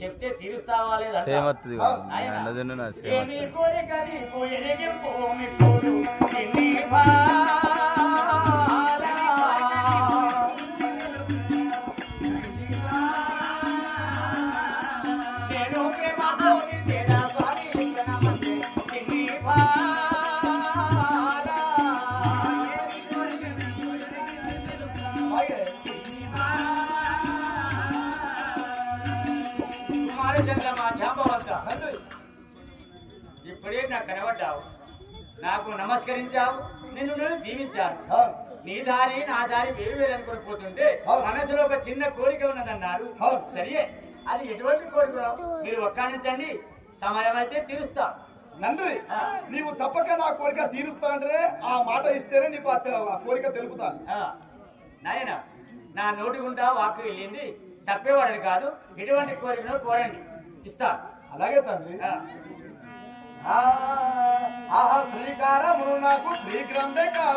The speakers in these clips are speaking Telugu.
చెప్తే తీరుస్తావా లేదా సేమ్ వస్తుంది కుమారచంద్రమా జాంబవంత ఇప్పుడే నాకు కనబడ్డావు. నాకు నమస్కరించావు. నిన్ను నేను దీవించాను నీ దారి నా దారి వేరు వేరు అనుకుని పోతుంటే. మనసులో ఒక చిన్న కోరిక ఉన్నదన్నారు. సరే అది ఎటువంటి కోరిక మీరు ఒక్కానించండి. సమయం అయితే తీరుస్తా. నంద్రి. నీవు తప్పక నా కోరిక తీరుస్తానంటే ఆ మాట ఇస్తేనే నీకు ఆ కోరిక తెలుపుతాను. నాయన నా నోటి గుండా వాక్కు వెళ్ళింది. తప్పేవాడని కాదు ఎటువంటి కోరికనో కోరండి ఇస్తా. అలాగే తండ్రి ఆహా శ్రీకారమును నాకు శ్రీగ్రంథే కావాలి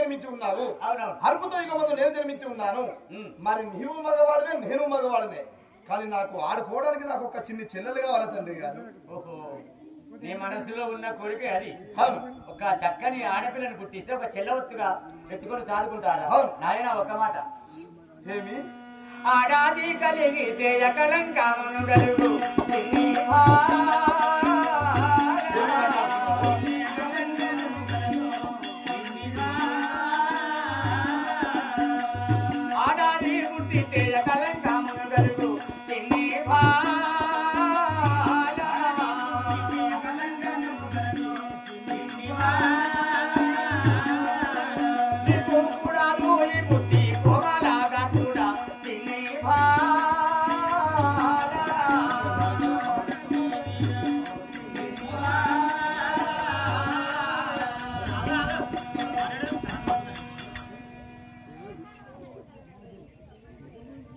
జన్మించి ఉన్నావు. అవునవును. అర్బుత యుగమందు నేను జన్మించి ఉన్నాను. మరి నీవు మగవాడనే నేను మగవాడనే. కానీ నాకు ఆడుకోవడానికి నాకు ఒక చిన్ని చెల్లెలు కావాలి తండ్రి గారు? ఓహో నీ మనసులో ఉన్న కోరిక అది. అవును. ఒక చక్కని ఆడపిల్లని పుట్టిస్తే ఒక చెల్లవత్తుగా ఎత్తుకొని సాదుకుంటారా? అవును. నాయన ఒక మాట. ఏమి? ఆడాది కలిగితే ఎకలంకామును people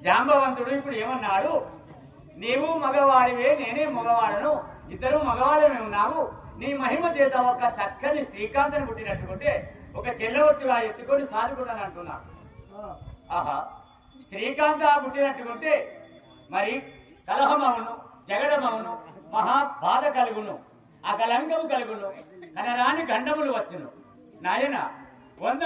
జాంబవంతుడు ఇప్పుడు ఏమన్నాడు? నీవు మగవాడివే నేనే మగవాడను. ఇద్దరు మగవాళ్ళమే ఉన్నాము నీ మహిమ చేత ఒక చక్కని శ్రీకాంతని పుట్టినట్టుకుంటే ఒక చెల్లవట్టుగా ఎత్తుకొని సాదుకున్నాను అంటున్నా. ఆహా. శ్రీకాంత పుట్టినట్టుకుంటే మరి కలహమవును జగడమవును మహా బాధ కలుగును ఆ కలంకము కలుగును కనరాని గండములు వచ్చును. నాయన వంద